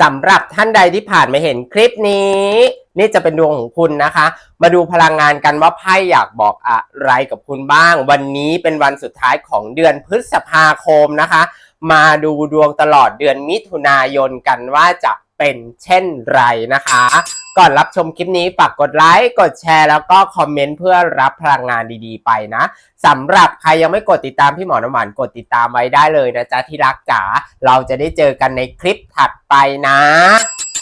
สำหรับท่านใดที่ผ่านมาเห็นคลิปนี้ นี่จะเป็นดวงของคุณนะคะ มาดูพลังงานกันว่าไพ่อยากบอกอะไรกับคุณบ้าง วันนี้เป็นวันสุดท้ายของเดือนพฤษภาคมนะคะ มาดูดวงตลอดเดือนมิถุนายนกันว่าจะเป็นเช่นไรนะคะ ก่อนรับชมคลิปนี้ฝากกดไลค์กดแชร์แล้วก็คอมเมนต์เพื่อรับพลังงานดีๆ ไปนะสำหรับใครยังไม่กดติดตามพี่หมอน้ำหวานกดติดตามไว้ได้เลยนะจ๊ะที่รักจ๋าเราจะได้เจอกันในคลิปถัดไปนะ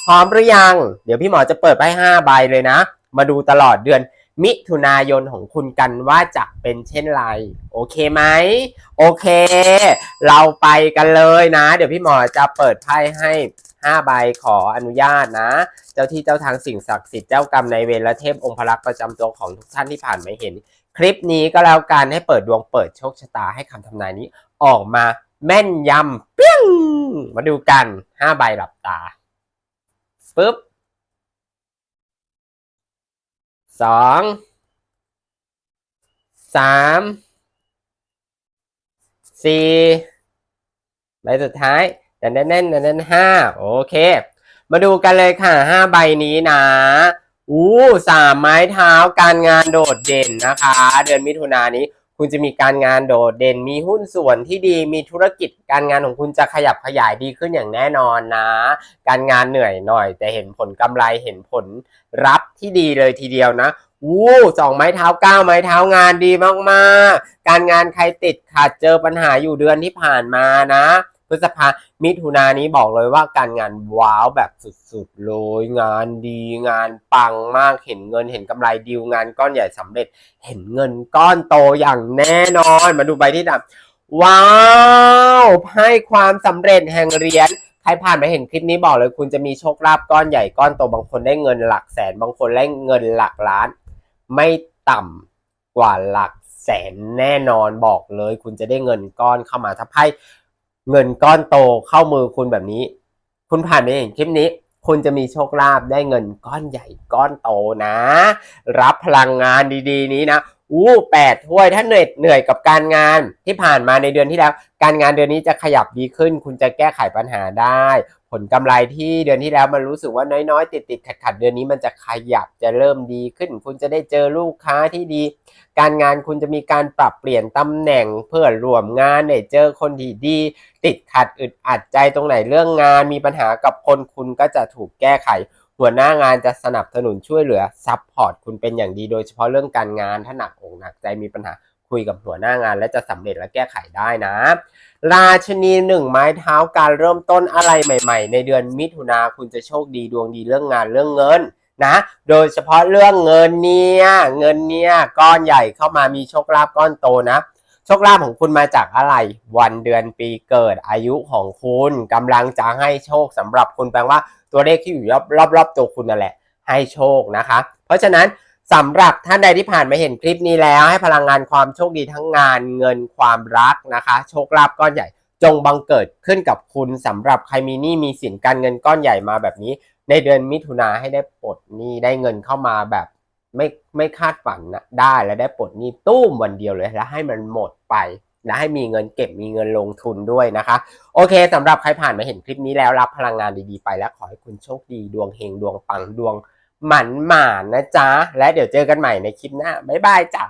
พร้อมหรือยัง เดี๋ยวพี่หมอจะเปิดไปห้าใบเลยนะ มาดูตลอดเดือน มิถุนายนของคุณกันว่าจะเป็นเช่นไร โอเคไหม โอเค เราไปกันเลยนะ เดี๋ยวพี่หมอจะเปิดไพ่ให้ห้าใบขออนุญาตนะ เจ้าที่เจ้าทางสิ่งศักดิ์สิทธิ์เจ้ากรรมในเวรและเทพองค์พระลักษณ์ประจำตัวของทุกท่านที่ผ่านมาเห็น คลิปนี้ก็แล้วกันให้เปิดดวงเปิดโชคชะตาให้คำทำนายนี้ออกมาแม่นยำเปี้ยงมาดูกันห้าใบหลับตาปึ๊บ สองสามสี่ใบสุดท้ายแน่นแน่นแน่นแน่นห้าโอเค มาดูกันเลยค่ะห้าใบนี้นะอู้สามไม้เท้าการงานโดดเด่นนะคะ เดือนมิถุนายนนี้ คุณจะมีการงานโดดเด่น มีหุ้นส่วนที่ดี มีธุรกิจการงานของคุณจะขยับขยายดีขึ้นอย่างแน่นอนนะ การงานเหนื่อยหน่อย แต่เห็นผลกำไรเห็นผลรับที่ดีเลยทีเดียวนะวู้สองไม้เท้าเก้าไม้เท้างานดีมากๆ การงานใครติดขัดเจอปัญหาอยู่เดือนที่ผ่านมานะ พฤษภามิถุนานี้บอกเลยว่าการงานว้าวแบบสุดๆเลยงานดีงานปังมากเห็นเงินเห็นกำไรดีลงานก้อนใหญ่สำเร็จ เห็นเงินก้อนโตอย่างแน่นอน มาดูใบที่ดำว้าวให้ความสำเร็จแห่งเหรียญใครผ่านมาเห็นคลิปนี้บอกเลย คุณจะมีโชคลาภก้อนใหญ่ก้อนโตบางคนได้เงินหลักแสน บางคนได้เงินหลักล้าน ไม่ต่ำกว่าหลักแสนแน่นอนบอกเลย คุณจะได้เงินก้อนเข้ามาถ้าไพ่ เงินก้อนโตเข้ามือคุณแบบนี้ คุณผ่านไปเองคลิปนี้คุณจะมีโชคลาภได้เงินก้อนใหญ่ก้อนโตนะ รับพลังงานดีๆ นี้นะอู้แปดถ้วยถ้าเหนื่อยเหนื่อยกับการงานที่ผ่านมาในเดือนที่แล้ว การงานเดือนนี้จะขยับดีขึ้น คุณจะแก้ไขปัญหาได้ ลกำไรที่เดือนที่แล้วมันรู้สึกว่าน้อยๆ ติดๆขัดๆเดือนนี้มันจะขยับจะเริ่มดีขึ้น คุณจะได้เจอลูกค้าที่ดี การงานคุณจะมีการปรับเปลี่ยนตำแหน่งเพื่อรวมงานเนี่ยเจอคนที่ดี ติดขัดอึดอัดใจตรงไหนเรื่องงาน มีปัญหากับคนคุณก็จะถูกแก้ไขหัวหน้างานจะสนับสนุนช่วยเหลือซัพพอร์ตคุณเป็นอย่างดีโดยเฉพาะเรื่องการงานถ้าหนักอกหนักใจมีปัญหา คุยกับหัวหน้างาน และจะสำเร็จและแก้ไขได้นะ ราชนีหนึ่งไม้เท้าการเริ่มต้นอะไรใหม่ ๆ ในเดือนมิถุนาคุณจะโชคดีดวงดีเรื่องงานเรื่องเงินนะ โดยเฉพาะเรื่องเงินเนี่ยเงินเนี่ยก้อนใหญ่เข้ามามีโชคลาภก้อนโตนะโชคลาภของคุณมาจากอะไร วันเดือนปีเกิดอายุของคุณกำลังจะให้โชคสำหรับคุณแปลว่าตัวเลขที่อยู่รอบรอบรอบตัวคุณนั่นแหละ ให้โชคนะคะ เพราะฉะนั้น สำหรับท่านใดที่ผ่านมาเห็นคลิปนี้แล้ว ให้พลังงานความโชคดีทั้งงานเงินความรักนะคะ โชคลาภก้อนใหญ่ จงบังเกิดขึ้นกับคุณสำหรับใครมีหนี้มีสินการเงินก้อนใหญ่มาแบบนี้ ในเดือนมิถุนาให้ได้ปลดหนี้ได้เงินเข้ามาแบบไม่ไม่คาดฝันนะได้และได้ปลดหนี้ตู้มวันเดียวเลยแล้วให้มันหมดไปและให้มีเงินเก็บมีเงินลงทุนด้วยนะคะ โอเคสำหรับใครผ่านมาเห็นคลิปนี้แล้วรับพลังงานดีๆไป แล้วขอให้คุณโชคดีดวงเฮงดวงปังดวง หมันหมานนะจ๊ะ และเดี๋ยวเจอกันใหม่ในคลิปหน้า บ๊ายบายจ้ะ